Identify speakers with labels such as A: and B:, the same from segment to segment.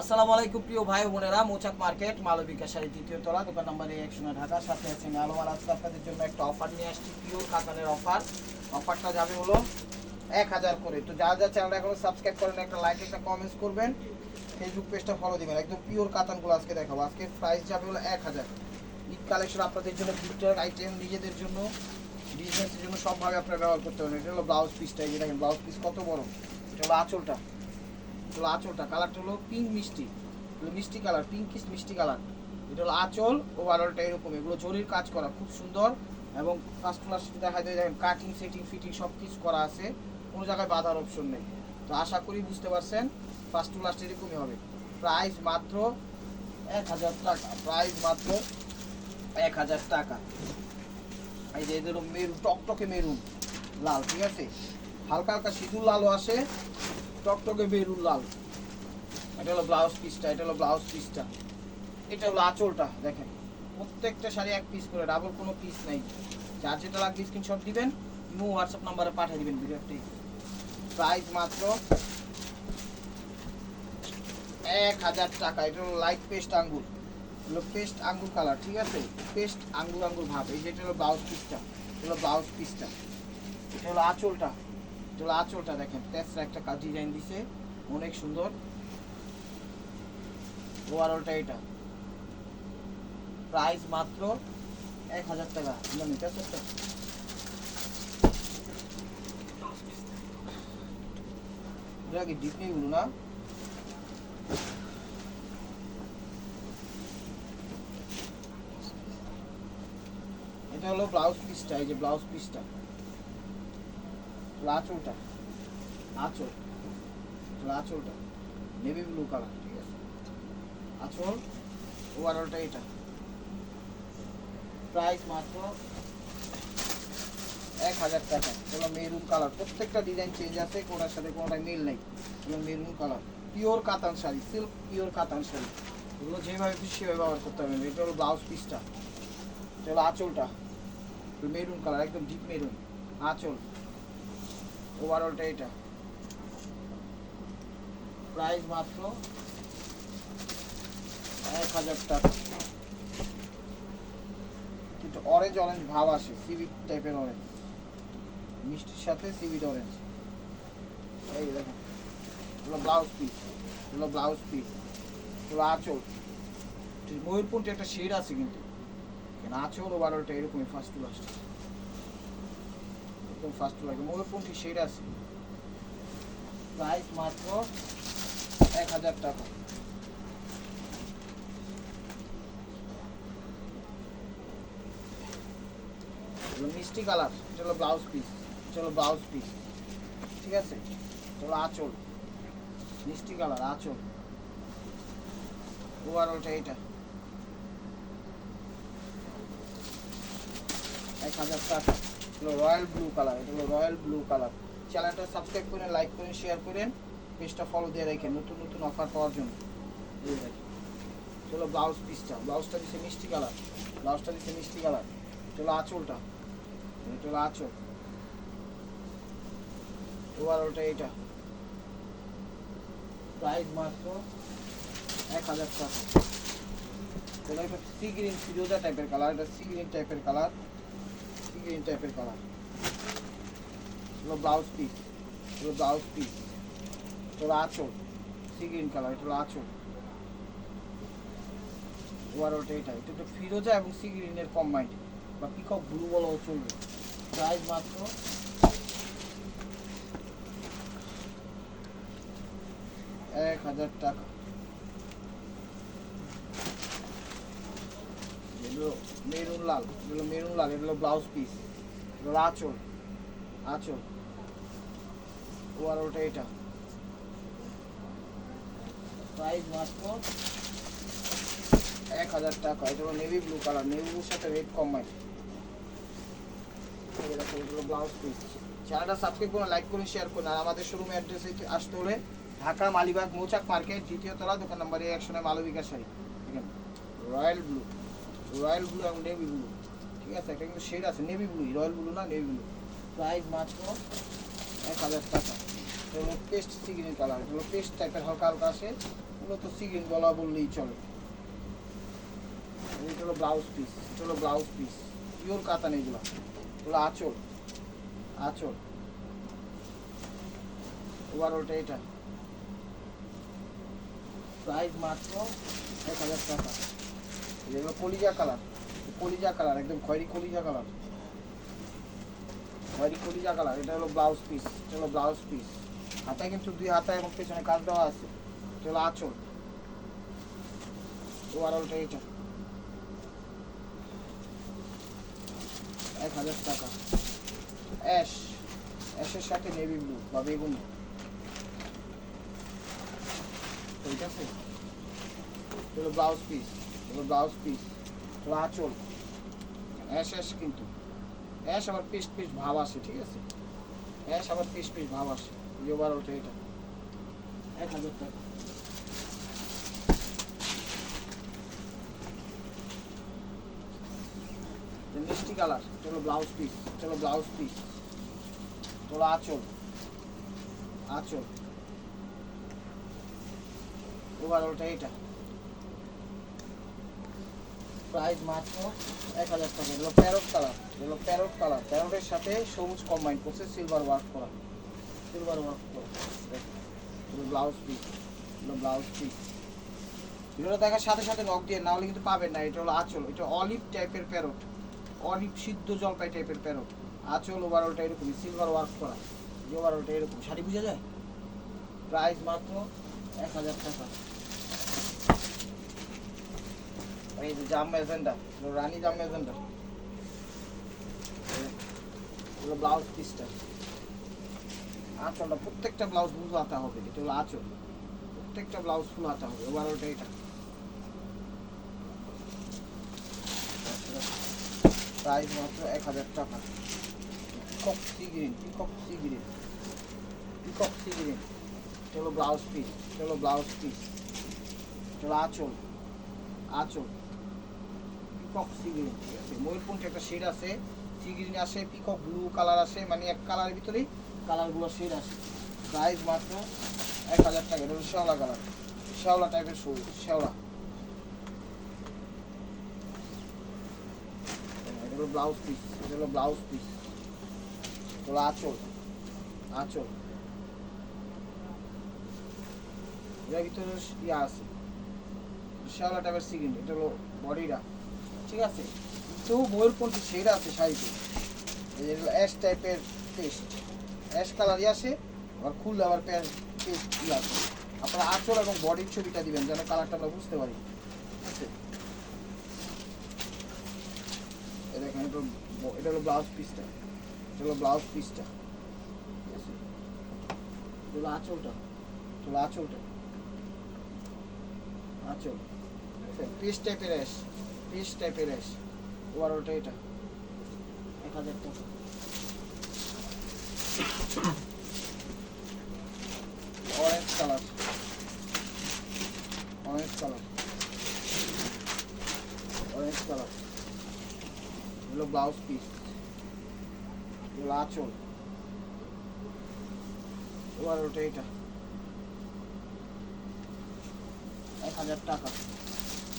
A: আসসালামু আলাইকুম, প্রিয় ভাই বোনেরা। মৌচাক মার্কেট মালবিকা শাড়ি তৃতীয় তলা, দোকান নম্বর একশো নয় ঢাকা সাথে আছেন আলোমান আজকে আপনাদের জন্য একটা অফার নিয়ে আসছি পিওর কাতানের অফার অফারটা যাবে হলো এক হাজার করে। তো যা যা চ্যানেলটা এখনও সাবস্ক্রাইব করেন একটা লাইক একটা কমেন্টস করবেন। ফেসবুক পেজটা ফলো দিবেন। একদম পিওর কাতানগুলো আজকে দেখাবো। আজকে প্রাইস যাবে হলো এক হাজার। ঈদ কালেকশন আপনাদের জন্য গিফটের আইটেম নিজেদের জন্য বিজনেসের জন্য সবভাবে আপনারা ব্যবহার করতে পারেন এটা হলো ব্লাউজ পিসটা এই দেখেন ব্লাউজ পিস কত বড়? এটা হলো আঁচলটা। হলো আঁচলটা কালারটা হলো পিঙ্ক মিষ্টি। মিষ্টি কালার পিঙ্কিশ মিষ্টি কালার। এটা হলো আঁচল ও বারোটা এরকম। এগুলো জরির কাজ করা, খুব সুন্দর। এবং ফার্স্ট ক্লাস দেখা যায়, দেখেন কাটিং সেটিং ফিটিং সব কিছু করা আছে। কোনো জায়গায় বাধার অপশন নেই। তো আশা করি বুঝতে পারছেন ফার্স্ট টু লাস্ট এরকমই হবে। প্রাইস মাত্র এক হাজার টাকা। প্রাইস মাত্র এক হাজার টাকা। এই যে এদের মেরুন টকটকে মেরুন, লাল, ঠিক আছে? হালকা হালকা সিঁদুর লালও আসে। টকটকে মেরুন লাল। এটা হলো ব্লাউজ পিসটা এটা হলো ব্লাউজ পিসটা এটা হলো আঁচলটা, দেখেন। প্রত্যেকটা শাড়ি এক পিস করে ডাবল কোনো পিস নাই। যার যেটা লাগবে স্ক্রিনশট দিবেন মু হোয়াটসঅ্যাপ নাম্বারে পাঠিয়ে দিবেন ভিডিওটি। প্রাইস মাত্র এক হাজার টাকা। এটা হলো লাইট পেস্ট আঙ্গুর। হলো পেস্ট আঙ্গুর কালার ঠিক আছে? পেস্ট আঙ্গুর আঙ্গুর ভাব। এই যে এটা হলো ব্লাউজ পিসটা এটা হলো ব্লাউজ পিসটা এটা হলো আঁচলটা। হলো আঁচলটা দেখেন। তেসরা একটা কাজ ডিজাইন দিছে। অনেক সুন্দর। ওভারঅলটা এটা। প্রাইস মাত্র এক হাজার টাকা। জানি তেসরটা এটা কি ডিপ নেইগুলো না? এটা হলো ব্লাউজ পিসটা এই যে ব্লাউজ পিসটা আঁচলটা আঁচল আঁচলটা নেভি ব্লু কালার ঠিক আছে? আঁচল ওভারঅলটা এটা। প্রাইস মাত্র এক হাজার টাকা এগুলো মেরুন কালার প্রত্যেকটা ডিজাইন চেঞ্জ আছে, কোনটার সাথে কোনটা মিল নেই। এগুলো মেরুন কালার পিওর কাতান শাড়ি সিল্ক পিওর কাতান শাড়ি। এগুলো যেভাবে খুশি সেভাবে ব্যবহার করতে হবে এটা হলো ব্লাউজ পিসটা এটা হলো আঁচলটা। মেরুন কালার একদম ডিপ মেরুন আঁচল। ওভারঅলটা এটা প্রাইস মাত্র এক হাজার টাকা। কিন্তু অরেঞ্জ অরেঞ্জ ভাব আসে সিভিট টাইপের অরেঞ্জ মিষ্টির সাথে সিভিট অরেঞ্জ এই এগুলো ব্লাউজ পিস এগুলো ব্লাউজ পিস এগুলো আঁচল। ময়ূরপুরটি একটা শেড আছে কিন্তু। কেন আঁচল ও বারোটা এরকমই ফার্স্ট টু লাস্ট একদম ফার্স্ট টু লাগে ময়ূরপুরটি শেড আছে। প্রাইস মাত্র এক হাজার টাকা। মিষ্টি কালার হলো ব্লাউজ পিস হলো ব্লাউজ পিস ঠিক আছে? এটা আঁচল, মিষ্টি কালার, আঁচল। ওভারঅলটা এটা। এক হাজার টাকা। হলো রয়্যাল ব্লু কালার, এটা হলো রয়্যাল ব্লু কালার। চ্যানেলটা সাবস্ক্রাইব করেন লাইক করেন শেয়ার করেন পেজটা ফলো দিয়ে রাখেন নতুন নতুন অফার পাওয়ার জন্য। চলো ব্লাউজ পিসটা ব্লাউজটা দিচ্ছে মিষ্টি কালার। ব্লাউজটা দিচ্ছে মিষ্টি কালার। চলো আঁচলটা। এটা আঁচল। ওভারঅলটা এটা প্রাইস মাত্র এক হাজার টাকা। এটা একটা সি গ্রিন ফিরোজা টাইপের কালার এটা সি গ্রিন টাইপের কালার গ্রিন টাইপের কালার হলো ব্লাউজ পিস হলো ব্লাউজ পিস এটা আঁচল সি গ্রিন কালার এটা হলো আঁচল। ওভারঅলটা এটা এটা একটু ফিরোজা এবং সি গ্রিনের কম্বাইন্ড বা পিকক ব্লু বলাও চলবে। প্রাইস মাত্র এক হাজার টাকা। মেরুন লাল এগুলো মেরুন লাল এগুলো ব্লাউজ পিস এগুলো আঁচল আঁচল। ও আর ওটা এটা। প্রাইস মাত্র এক হাজার টাকা। এটা নেভি ব্লু কালার নেভি ব্লুর সাথে রেড কম্বাইন এগুলো ব্লাউজ পিস চ্যানেলটা সাবস্ক্রাইব করুন লাইক করুন শেয়ার করুন। আর আমাদের শোরুমে অ্যাড্রেসে আসতে হলে ঢাকা মালিবাগ মৌচাক মার্কেট, দ্বিতীয় তলা, দোকান নম্বর একশো নয়, Malabika sari royal blue. Royal blue এবং নেভি ব্লু, ঠিক আছে? একটা কিন্তু শেড আছে, নেভি ব্লু, রয়্যাল ব্লু না নেভি ব্লু। প্রাইস মাত্র এক হাজার টাকা। হলো পেস্ট সি গ্রিন কালার এটা হলো পেস্ট টাইপের হালকা হালকা আসে এগুলো তো সিগিন গলা বললেই চলে। এটা হলো ব্লাউজ পিস এটা হলো ব্লাউজ পিস পিওর কাতান এগুলো। এগুলো আঁচল আঁচল। ওভারঅলটা এটা। প্রাইস মাত্র এক হাজার টাকা। এগুলো কলিজা কালার কলিজা কালার, একদম খয়েরি কলিজা কালার। খয়েরি কলিজা কালার, এটা হলো ব্লাউজ পিস এটা হলো ব্লাউজ পিস হাতায় কিন্তু দুই হাতায় এবং পেছনে কাজ দেওয়া আছে, এটা হলো আঁচল। ওভারঅলটা এটা। এক হাজার টাকা। অ্যাশ, অ্যাশের সাথে নেভি ব্লু বা বেগুনি। ঠিক আছে? ব্লাউজ পিস ব্লাউজ পিস এগুলো আঁচল অ্যাশ অ্যাশ কিন্তু অ্যাশ আবার পিস পিস ভাব আসে ঠিক আছে অ্যাশ আবার পিস পিস ভাব আসে এই ওভারঅলটা এটা এক হাজার টাকা যে মিষ্টি কালার এটা হলো ব্লাউজ পিস এটা হলো ব্লাউজ পিস এটা হলো আঁচল আঁচল ওভারঅলটা এটা প্রাইস মাত্র এক হাজার টাকা। এগুলো প্যারট কালার, এগুলো প্যারট কালার। প্যারটের সাথে সবুজ কম্বাইন করছে সিলভার ওয়ার্ক করা। সিলভার ওয়ার্ক করা। এগুলো ব্লাউজ পিস এগুলো ব্লাউজ পিস ভিডিওটা দেখার সাথে সাথে নক দিয়ে, না হলে কিন্তু পাবেন না। এটা হলো আঁচল, এটা অলিভ টাইপের প্যারট। অলিভ সিদ্ধ জলপাই টাইপের প্যারট। আঁচল ওভারঅলটা এরকমই সিলভার ওয়ার্ক করা। ওভারঅলটা এরকম। শাড়ি বুঝা যায়? প্রাইস মাত্র এক হাজার টাকা। এই যে জাম রানী ব্লাউজ আঁচলটা, প্রত্যেকটা ব্লাউজ ফুল হাতা হবে, এটা হলো আঁচল। প্রত্যেকটা ব্লাউজ ফুল হাতা হবে ওভারঅলটা এটা। প্রাইস মাত্র এক হাজার টাকা। Peacock peacock blouse piece blouse piece আঁচল। আঁচল। পিকক সি ঠিক আছে? ময়ূরপন্থী একটা শেড আছে সি আসে পিকক ব্লু কালার আসে মানে এক কালারের ভিতরেই কালারগুলো শেড আসে। প্রাইস মাত্র এক হাজার টাকা, এটা শ্যাওলা কালার শ্যাওলা টাইপের সবুজ শ্যাওলা। এটা হলো ব্লাউজ পিস এটা হলো ব্লাউজ পিস হলো আঁচল আঁচল। এটার ভিতরে ইয়া আছে, শ্যাওলা টাইপের সিগিন এটা হলো বডিটা। ঠিক আছে? তো ময়ূরপন্থী শেড আছে শাড়িতে। অ্যাশ টাইপের পেস্ট অ্যাশ কালারই আসে, আবার খুললে আবার পেস্ট পেস্ট আছে। আপনারা আঁচল এবং বডির ছবিটা দিবেন যেন কালারটা আমরা বুঝতে পারি। এই দেখেন, এটা এটা হলো ব্লাউজ পিসটা এটা হলো ব্লাউজ পিসটা ঠিক আছে? এটা আঁচলটা। এটা আঁচলটা। আঁচল। পিস টাইপের অ্যাশ পিস টাইপের অ্যাশ ওভারঅলটা এটা। এক হাজার টাকা। Orange colour orange colour orange colour এগুলো ব্লাউজ পিস এগুলো আঁচল। ওটা এটা। এক হাজার টাকা।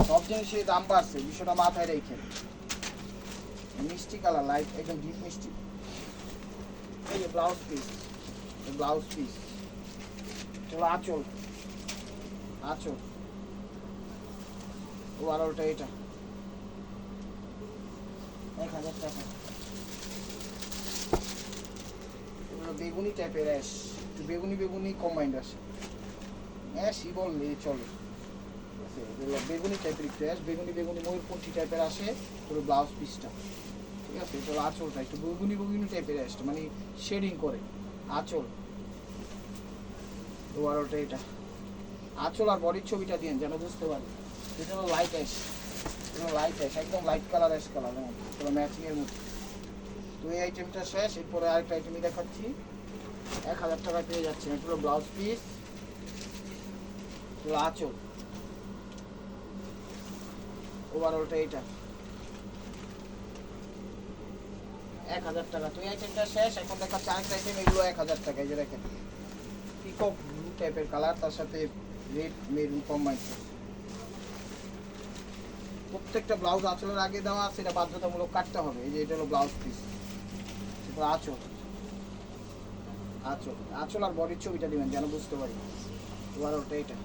A: সব জিনিসের দাম বাড়ছে, বিষয়টা মাথায় রেখে। মিষ্টি কালার লাইট একদম ডিপ মিষ্টি। এই যে ব্লাউজ পিস ব্লাউজ পিস চলো আঁচল আঁচল। ওভারঅলটা এটা। এক হাজার টাকা। বেগুনি টাইপের অ্যাশ বেগুনি বেগুনি কম্বাইন্ড আসে। অ্যাশই বললে চলে। আছে, বেগুনি টাইপের একটু অ্যাশ বেগুনি বেগুনি ময়ূরপন্থী টাইপের আসে পুরো ব্লাউজ পিসটা ঠিক আছে? এটা আঁচলটা একটু বেগুনি বেগুনি টাইপের অ্যাশটা মানে শেডিং করে। আঁচল। ওভারঅলটা এটা। আঁচল আর বডির ছবিটা দিন যেন বুঝতে পারি। এটা হলো লাইট অ্যাশ এটা লাইট অ্যাশ একদম লাইট কালার অ্যাশ কালার হ্যাঁ পুরো ম্যাচিং এর মতো। তো এই আইটেমটা শেষ। এরপরে আরেকটা আইটেমই দেখাচ্ছি। এক হাজার টাকায় পেয়ে যাচ্ছেন। হলো ব্লাউজ পিস আঁচল। ওভারঅলটা এটা এক হাজার টাকা। আইটেমটা শেষ, এখন আইটেম এগুলো এক হাজার ব্লু টাইপের কালার তার সাথে রেড প্রত্যেকটা ব্লাউজ আঁচলের আগে দেওয়া সেটা বাধ্যতামূলক কাটতে হবে। এই যে এটা হলো ব্লাউজ পিস এরপর আঁচল। আঁচল। আর বডির ছবিটা দিবেন, যেন বুঝতে পারি। ওটা এটা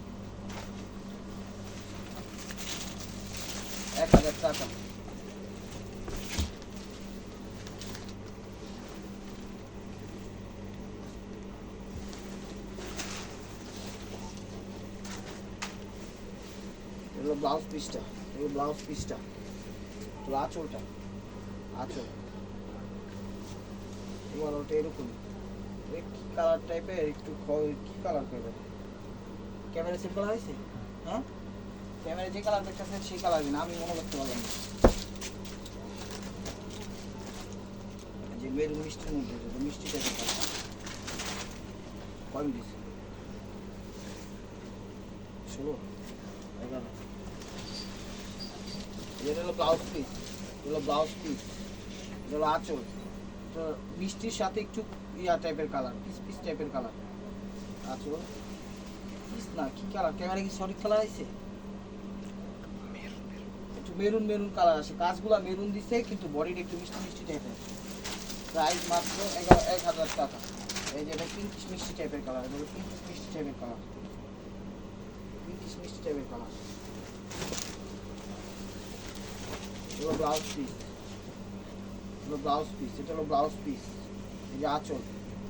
A: এক হাজার টাকা। ব্লাউজ পিসটা এগুলো ব্লাউজ পিসটা এগুলো আঁচলটা, আঁচল। এবার ওটা এরকম। কি কালার টাইপের একটু কি কালার করবে? ক্যামেরা করা হয়েছে? হ্যাঁ? ক্যামেরা যে কালার দেখতেছেন সেই কালার না আমি মনে করতে পারলাম না। যে মেরুন মিষ্টির মধ্যে মিষ্টি কালার কয় দিছে। ষোলো, এগারো। এটা হলো ব্লাউজ পিস হলো ব্লাউজ পিস এটা হলো আঁচল। তো মিষ্টির সাথে একটু ইয়া টাইপের কালার পিস পিস টাইপের কালার আঁচল পিস না, কি কালার ক্যামেরা কি সঠিক কালার আছে একটু মেরুন মেরুন কালার আছে। কাজগুলা মেরুন দিছে, কিন্তু বডিটা একটু মিষ্টি মিষ্টি টাইপের প্রাইস মাত্র এগারো এক হাজার টাকা। এই যে এটা পিঙ্কিশ মিষ্টি টাইপের কালার এটা পিঙ্কিশ মিষ্টি টাইপের কালার। পিঙ্কিশ মিষ্টি টাইপের কালার। এগুলো ব্লাউজ পিস এগুলো ব্লাউজ পিস এটা হলো ব্লাউজ পিস এই যে আঁচল।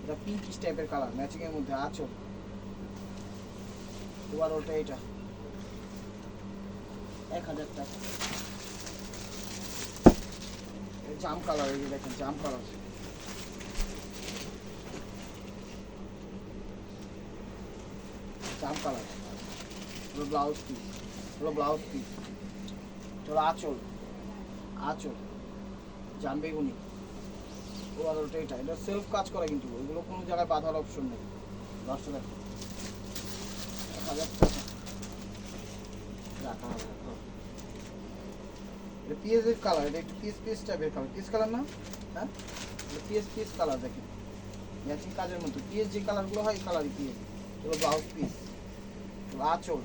A: এটা পিঙ্কিশ টাইপের কালার ম্যাচিং এর মধ্যে আঁচল। এবার ওটা এটা। এক হাজার টাকা। জাম কালার এই দেখেন, জাম কালার জাম কালার হলো ব্লাউজ পিস হলো ব্লাউজ পিস হলো আঁচল আঁচল। জাম বেগুনি। ওবার ওটা এটা এটা সেলফ কাজ করে কিন্তু ওইগুলো কোনো জায়গায় বাঁধার অপশন নেই। দশটা দেখো এক হাজার টাকা। রাখা হবে। এটা পিএসের কালার এটা একটু পিএস পিএস টাইপের কালার পিএস কালার না? হ্যাঁ? পিএস পিএস কালার দেখেন। ম্যাচিং কাজের মতো পিএস যে কালারগুলো হয় এই কালারই পিএস এগুলো ব্লাউজ পিস আঁচল।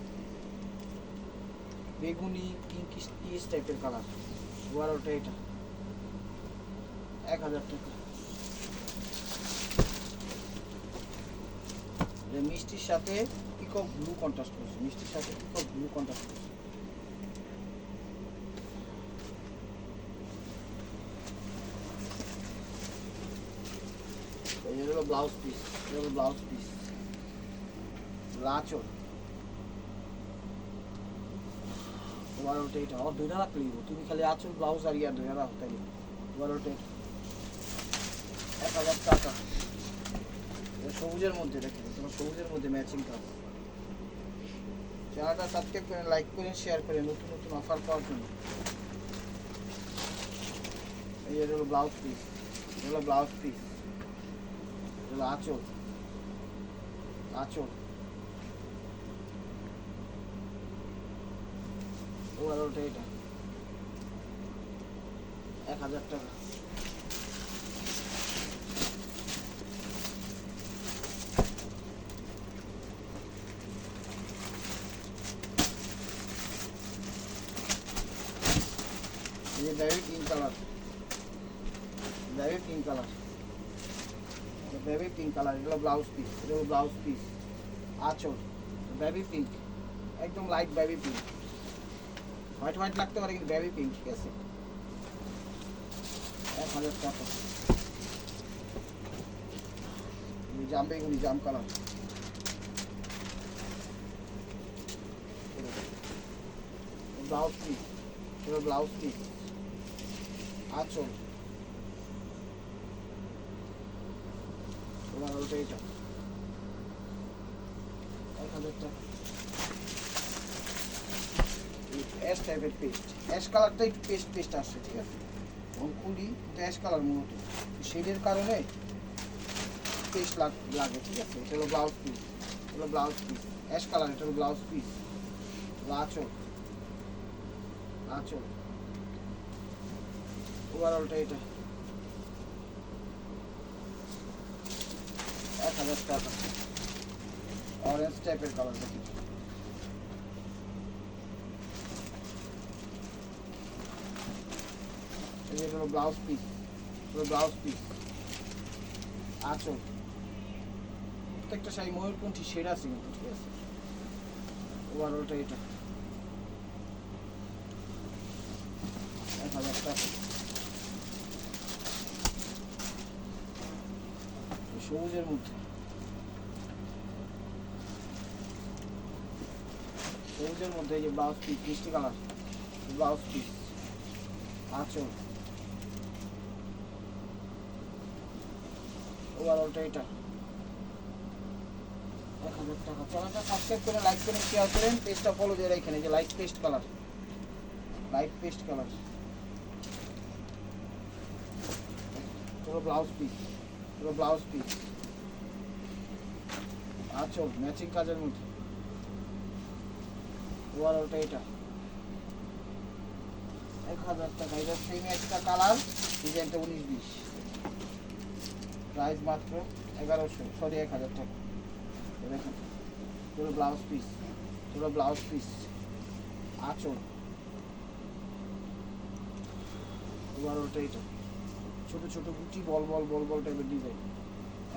A: বেগুনি পিঙ্কিশ পিএস টাইপের কালার এবার ওটা এটা। এক হাজার টাকা। মিষ্টির সাথে পিকক ব্লু কন্ট্রাস্ট করছে। মিষ্টির সাথে পিকক ব্লু কন্ট্রাস্ট করছে এই হলো ব্লাউজ পিস এটা হলো ব্লাউজ পিস লাচল তোমার ওটা এটা আমার রাখলেই হলো। তুমি খালি আঁচল ব্লাউজ আর ইয়া ধরে রাখো তাহলে তোমার ওটা এটা। এক হাজার টাকা। সবুজের মধ্যে দেখেন তোমার সবুজের মধ্যে ম্যাচিং কাজ চ্যানেলটা সাবস্ক্রাইব করেন লাইক করেন শেয়ার করেন নতুন নতুন অফার পাওয়ার জন্য। এই হলো ব্লাউজ পিস এটা হলো ব্লাউজ পিস এটা হলো আঁচল আঁচল ওবার ওটা এটা এক হাজার টাকা ये baby pink colour baby pink colour baby pink colour এগুলো ব্লাউজ পিস এগুলো ব্লাউজ পিস আঁচল বেবি পিঙ্ক একদম light baby pink white white লাগতে পারে কিন্তু বেবি পিঙ্ক ঠিক আছে? এক হাজার টাকা। এই জাম বেগুনি, জাম কালার ব্লাউজ পিস এগুলো ব্লাউজ পিস আঁচল। এটা এক হাজার টাকা অ্যাশ টাইপের পেস্ট অ্যাশ কালারটা একটু পেস্ট পেস্ট আসছে, ঠিক আছে? অঙ্কুরি অ্যাশ কালার মূলত। শেডের কারণে পেস্ট লাগে ঠিক আছে? এটা হলো ব্লাউজ পিস এটা ব্লাউজ পিস অ্যাশ কালার এটা হলো ব্লাউজ পিস আঁচল আঁচল ওভারঅলটা এটা। অরেঞ্জ কালার ব্লাউজ ব্লাউজ প্রত্যেকটা শাড়ি সেরা ঠিক আছে? এটা। এক হাজার সবুজের মধ্যে। সবুজের মধ্যে যে ব্লাউজ পিস মিষ্টি কালার ব্লাউজ পিস আঁচল। ওভারঅলটা এটা। এক করেন এই যে light paste colour light paste colour blouse piece blouse piece matching কাজের মধ্যে। ওভারঅলটা এটা। এক হাজার টাকা, এটা সেম একটা কালার ডিজাইনটা উনিশ বিশ। প্রাইস মাত্র এগারোশো সরি এক হাজার টাকা। দেখেন, পুরো ব্লাউজ পিস পুরো ব্লাউজ পিস আঁচল। ওভারঅলটা এটা। ছোট ছোট গুটি বল বল বল বল টাইপের ডিজাইন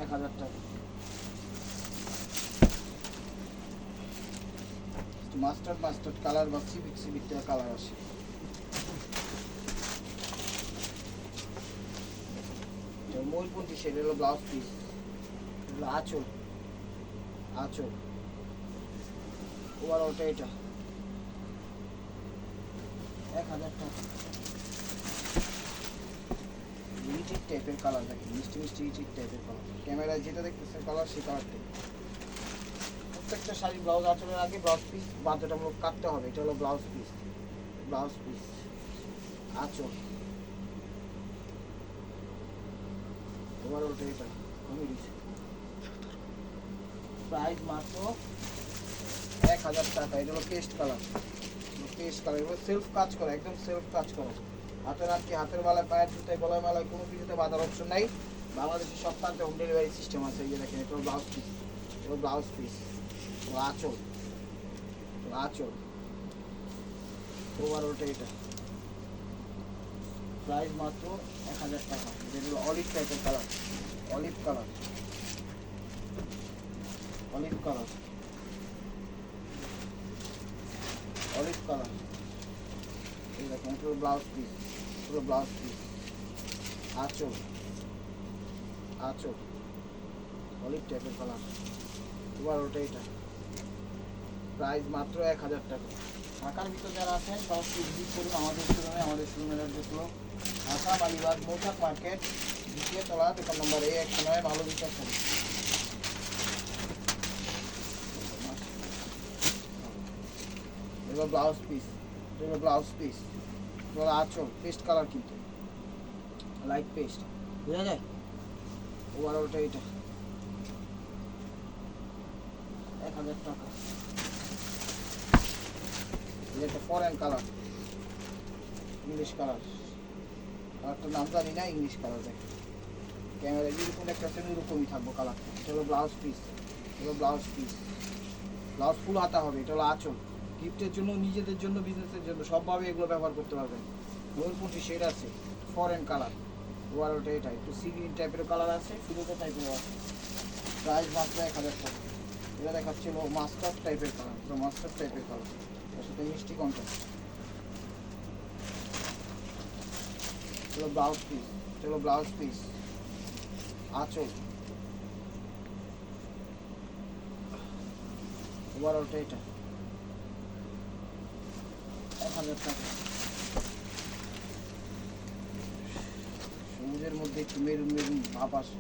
A: এক হাজার টাকা। মাস্টার্ড মাস্টার্ড কালার বা সিভিক সিভিক কালার আসে। ময়ূরপন্থী শেড হলো ব্লাউজ পিস এগুলো আঁচল আঁচল। ওভারঅলটা এটা। এক হাজার টাকা। ইটির টাইপের কালার দেখেন, মিষ্টি মিষ্টি ইটির টাইপের কালার ক্যামেরায় যেটা দেখতেছেন কালার সেই কালারটাই প্রত্যেকটা শাড়ি ব্লাউজ আঁচলের আগে ব্লাউজ পিস বাধ্যতামূলক কাটতে হবে। এটা হলো ব্লাউজ পিস ব্লাউজ পিস আঁচল। এবার ওটা এটা কমে দিছে। প্রাইস মাত্র এক হাজার টাকা। এটা হলো পেস্ট কালার পেস্ট কালার এগুলো সেলফ কাজ করা, একদম সেলফ কাজ করা। হাতের আটকে, হাতের বেলায় পায়ের জুতায়, গলায় মেলায় কোনো কিছুতে বাঁধার অপশন নাই। বাংলাদেশের সব প্রান্তে হোম ডেলিভারি সিস্টেম আছে। এই যে দেখেন, এটা ব্লাউজ পিস এটা ব্লাউজ পিস আঁচল আঁচল। ওভারঅলটা এটা। প্রাইস মাত্র এক হাজার টাকা। যেগুলো অলিভ টাইপের colour olive colour olive colour olive colour এই দেখেন, পুরো ব্লাউজ পিস পুরো ব্লাউজ পিস আঁচল। আঁচল। অলিভ টাইপের কালার ওটা এটা। প্রাইস মাত্র এক হাজার টাকা। ঢাকার ভিতর যারা আছেন সরাসরি ভিজিট করুন আমাদের শোরুমে আমাদের শোরুমের অ্যাড্রেস হলো ঢাকা মালিবাগ মৌচাক মার্কেট দ্বিতীয় তলা দোকান নম্বর এ একশো নয় ভালো বিশ্বাস করুন এবার ব্লাউজ পিস এবার ব্লাউজ পিস এবার আঁচল পেস্ট কালার কিন্তু। লাইট পেস্ট বোঝা যায়? ওভার ওটা এটা এক হাজার টাকা। এটা ফরেন কালার ইংলিশ কালার কালারটার নাম জানি না ইংলিশ কালার দেখ। ক্যামেরা যেরকম আছে ওরকমই থাকব কালারটা এটা হলো ব্লাউজ পিস এটা ব্লাউজ পিস ব্লাউজ ফুল হাতা হবে, এটা হলো আঁচল। গিফটের জন্য, নিজেদের জন্য বিজনেসের জন্য, সবভাবে এগুলো ব্যবহার করতে পারবেন। ময়ূরপুঁটি শেড আছে ফরেন কালার ওয়ার ওটা এটা, একটু সি টাইপের কালার আছে ফিরোজা টাইপের আছে প্রাইস মাত্র এক হাজার টাকা। এটা দেখাচ্ছিল মাস্টার টাইপের কালার মাস্টার টাইপের কালার মিষ্টি কন্ট্রাস্ট হলো ব্লাউজ পিস হলো ব্লাউজ পিস আঁচল। ওভারঅলটা এটা। এক হাজার টাকা। সবুজের মধ্যে একটু মেরুন মেরুন ভাব আসে।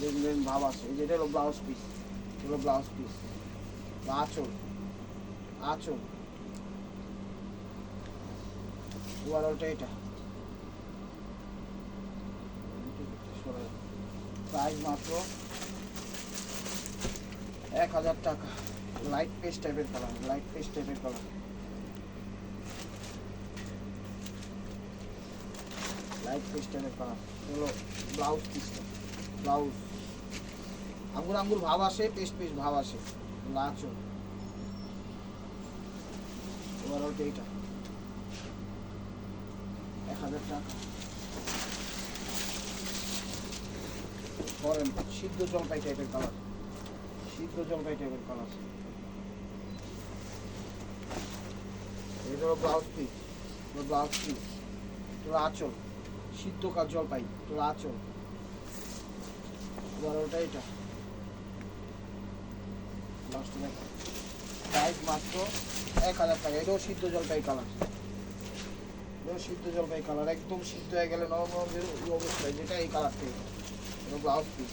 A: মেরুন মেরুন ভাব আসে। এই যে এটা হলো ব্লাউজ পিস হলো ব্লাউজ পিস আঁচল আঁচল। ওভারঅলটা এটা। প্রাইস মাত্র এক হাজার টাকা। লাইট পেস্ট টাইপের কালার লাইট পেস্ট টাইপের কালার লাইট পেস্ট টাইপের কালার হলো ব্লাউজ পিসটা ব্লাউজ আঙ্গুর আঙ্গুর ভাব আসে পেস্ট পেস্ট ভাব আসে। লাচো ওভারঅল এইটা হাজার টাকা। করেন, সিদ্ধ জলপাই টাইপের কালার সিদ্ধ জলপাই টাইপের কালার এটা হলো ব্লাউজ পিস ব্লাউজ পিস তোরা আচল। সিদ্ধ কাজ জলপাই। তোরা আচল। ওটা এটা। প্রাইস মাত্র এক হাজার টাকা। সিদ্ধ জলপাই কালার এটাও সিদ্ধ জলপাই কালার একদম সিদ্ধ হয়ে গেলে বেরো অবস্থায় যেটা এই কালারটা এগুলো ব্লাউজ পিস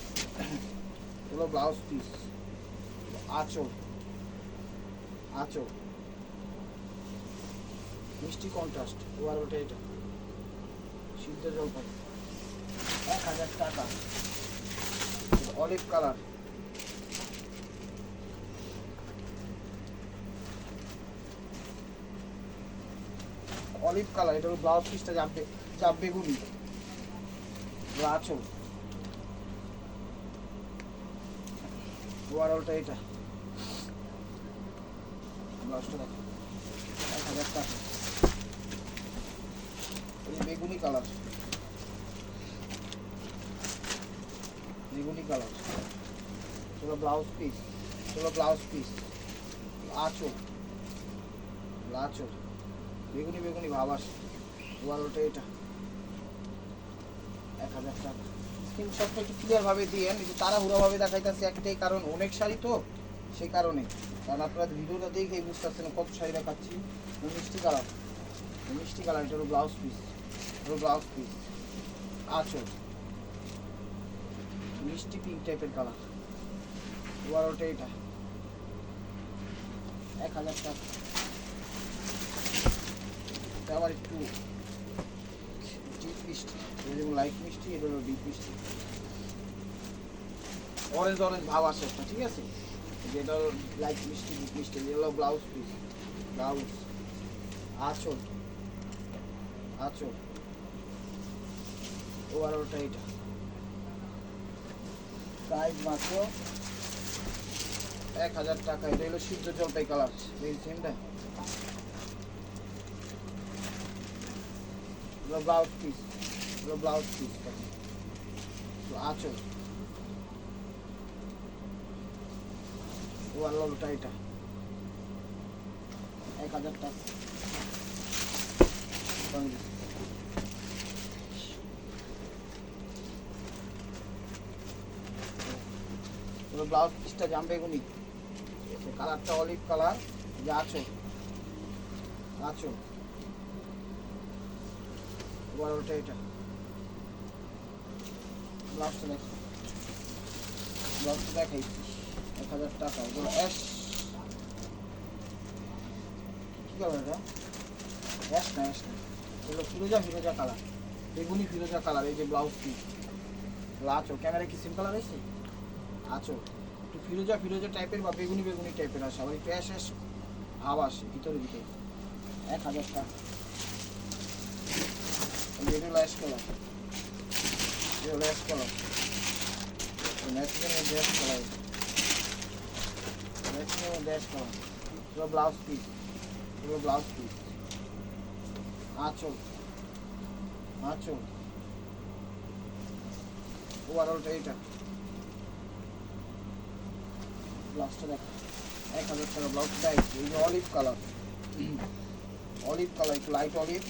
A: এগুলো ব্লাউজ পিস আচল। আচল। মিষ্টি কন্ট্রাস্ট ওটা এটা। সিদ্ধ জলপাই। এক হাজার টাকা। অলিভ কালার অলিভ কালার, এটা হলো ব্লাউজ পিসটা যাবে চাপ বেগুনি। আচল। ওভারঅলটা এটা। ব্লাউজটা দেখো। এক হাজার টাকা। বেগুনি কালার। বেগুনি কালার। চলো ব্লাউজ পিস চলো ব্লাউজ পিস আচল। আচল। বেগুনি বেগুনি ভাব আসে। ওভারঅলটা এটা। এক হাজার টাকা। স্ক্রিনশটটা একটু ক্লিয়ারভাবে দিয়ে একটু তাড়াহুড়োভাবে দেখাইতেছে। একটাই কারণ, অনেক শাড়ি তো সেই কারণে। কারণ আপনারা ভিডিওটা দেখেই বুঝতে পারছেন কত শাড়ি দেখাচ্ছি। মিষ্টি কালার। মিষ্টি কালার, এটা ব্লাউজ পিস হলো ব্লাউজ পিস আচল। মিষ্টি পিঙ্ক টাইপের কালার। এবার ওটা এটা। এক হাজার টাকা। এটা আবার একটু ডিপ মিষ্টি। যেমন লাইট মিষ্টি, এটা হলো ডিপ মিষ্টি। অরেঞ্জ অরেঞ্জ ভাব আসে একটা, ঠিক আছে? যেটা হলো লাইট মিষ্টি ডিপ মিষ্টি এটা হলো ব্লাউজ পিস ব্লাউজ আঁচল আঁচল। ওভার ওটা এটা প্রাইস মাত্র এক হাজার টাকা। এটা হলো সিদ্ধ জলপাই কালার এই সেমটা এগুলো ব্লাউজ পিস এগুলো ব্লাউজ পিস আচল ওভারঅলটা এটা এক হাজার টাকা ব্লাউজ পিসটা জাম বেগুনি কালারটা অলিভ কালার যে আছো আছো ওটা, এটা। ব্লাউজটা দেখো। ব্লাউজটা দেখাই। এক হাজার টাকা। এগুলো অ্যাশ কি কালার এটা? অ্যাশ না অ্যাশ না। এগুলো ফিরোজা ফিরোজা কালার বেগুনি, ফিরোজা কালার এই যে ব্লাউজ পিস আছো ক্যামেরা কি সিম কালার আছে আছো একটু ফিরোজা ফিরোজা টাইপের বা বেগুনি বেগুনি টাইপের আসে। আবার একটু অ্যাশ অ্যাশ ভাব আসে, ভিতরে ভিতরে। এক হাজার টাকা। এটা হলো অ্যাশ কালার এটা ম্যাচিংয়ের মধ্যে অ্যাশ কালার ম্যাচিংয়ের মধ্যে অ্যাশ কালার এগুলো ব্লাউজ পিস এগুলো ব্লাউজ পিস আঁচল আঁচল ওভারঅলটা এইটা ব্লাউজটা দেখো। এক হাজার টাকা ব্লাউজটা এই যে অলিভ কালার অলিভ কালার একটু লাইট অলিভ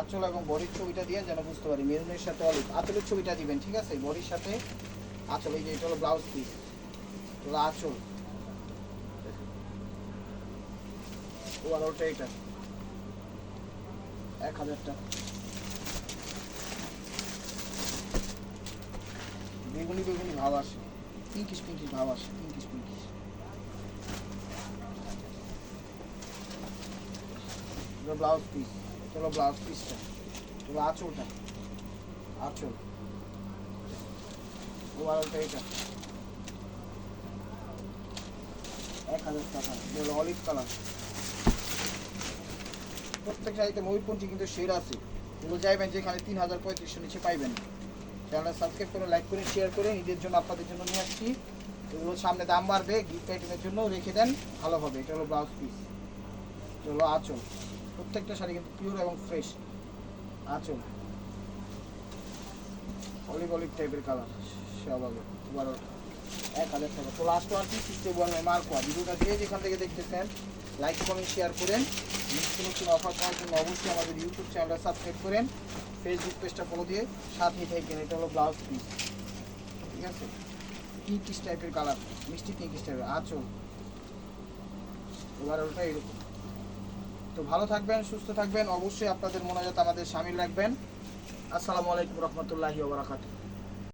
A: আঁচল এবং বডির ছবিটা দিয়ে যেন বুঝতে পারি। মেরুনের সাথে অলিভ। আঁচলের ছবিটা দিবেন, ঠিক আছে? বডির সাথে আঁচল, এই যে এটা হলো ব্লাউজ পিস হলো আঁচল। এটা। এক হাজার টাকা বেগুনি বেগুনি পিঙ্কিশ ব্লাউজ পিস চলো ব্লাউজ পিসটা চলো আঁচলটা। আঁচল। ওভারঅলটা এটা। এক হাজার টাকা। এগুলো অলিভ কালার প্রত্যেক শাড়িতে ময়ূরপঞ্চী কিন্তু শেড আছে। এগুলো যাইবেন যেখানে তিন হাজার পঁয়ত্রিশশো নিচে পাইবেন। চ্যানেলটা সাবস্ক্রাইব করে লাইক করে শেয়ার করে, নিজের জন্য, আপনাদের জন্য নিয়ে আসছি। এগুলো সামনে দাম বাড়বে গিফট আইটেমের জন্য রেখে দেন, ভালো হবে। এটা হলো ব্লাউজ পিস হলো আঁচল। প্রত্যেকটা শাড়ি কিন্তু পিওর এবং ফ্রেশ আঁচল অলিভ অলিভ টাইপের কালার সেভাবে বারোটা এক হাজার টাকা। তো লাস্ট আর কি সিস্টেম ওয়ান মার্কোয়া ভিডিওটা যে যেখান থেকে দেখতেছেন লাইক কমেন্ট শেয়ার করেন। নতুন নতুন অফার পাওয়ার জন্য অবশ্যই আমাদের ইউটিউব চ্যানেলটা সাবস্ক্রাইব করেন। ফেসবুক পেজটা ফলো দিয়ে সাথেই থাকেন। এটা হলো ব্লাউজ পিস ঠিক আছে? পিঙ্কিশ টাইপের কালার মিষ্টি পিঙ্কিশ টাইপের আঁচল এবার ওটা এরকম। তো ভালো থাকবেন, সুস্থ থাকবেন। অবশ্যই আপনাদের মনোজাত আমাদের সামিল রাখবেন। আসসালামু আলাইকুম রহমতুল্লাহি ওবরাকাতুহ